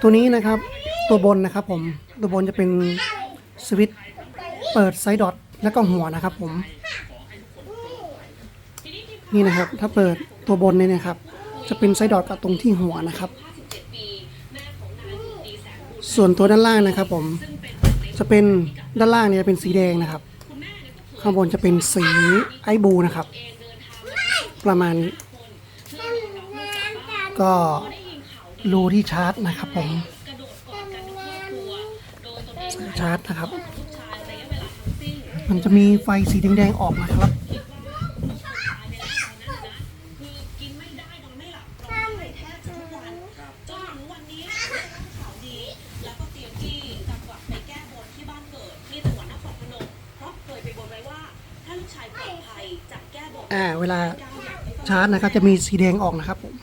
ตัวนี้นะครับตัวบนนะครับผมตัวบนจะเป็นสวิตเปิดไซด์ดอทแล้วก็หัวนะครับผม นี่นะครับถ้าเปิดตัวบนเนี่ยนะครับ จะเป็นไซด์ดอทกับตรงที่หัวนะครับ ส่วนตัวด้านล่างนะครับผมจะเป็นด้านล่างเนี่ยเป็นสีแดงนะครับ ข้างบนจะเป็นสีไอบูนะครับ ประมาณนี้ก็ รูที่ชาร์จนะครับผม ชาร์จนะครับ มันจะมีไฟสีแดงๆออกนะครับกินไม่ได้นจะทุกวันจนถึงวันนี้ได้ข่าวดีแล้วก็เตรียมที่จะกลับไปแก้บนที่บ้านเกิดที่จังหวัดนครับอ่า เวลาชาร์จนะครับจะมีสีแดงออกนะครับผม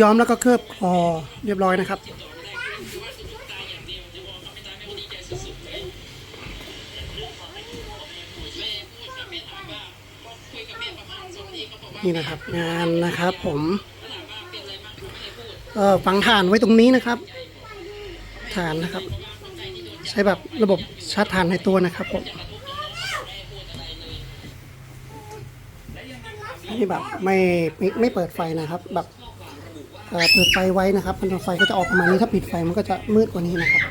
ย้อมแล้วก็เคลือบคอเรียบร้อยนะครับ นี่นะครับงานนะครับผมเออฝังฐานไว้ตรงนี้นะครับฐานนะครับ ใช้แบบระบบชาร์จฐานในตัวนะครับผมนี่แบบไม่ไม่เปิดไฟนะครับแบบ เปิดไฟไว้นะครับมันไฟก็จะออกประมาณนี้ถ้าปิดไฟมันก็จะมืดกว่านี้นะครับ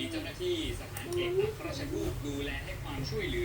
มีเจ้าหน้าที่สถานเอกอัครราชทูตดูแลให้ความช่วยเหลือ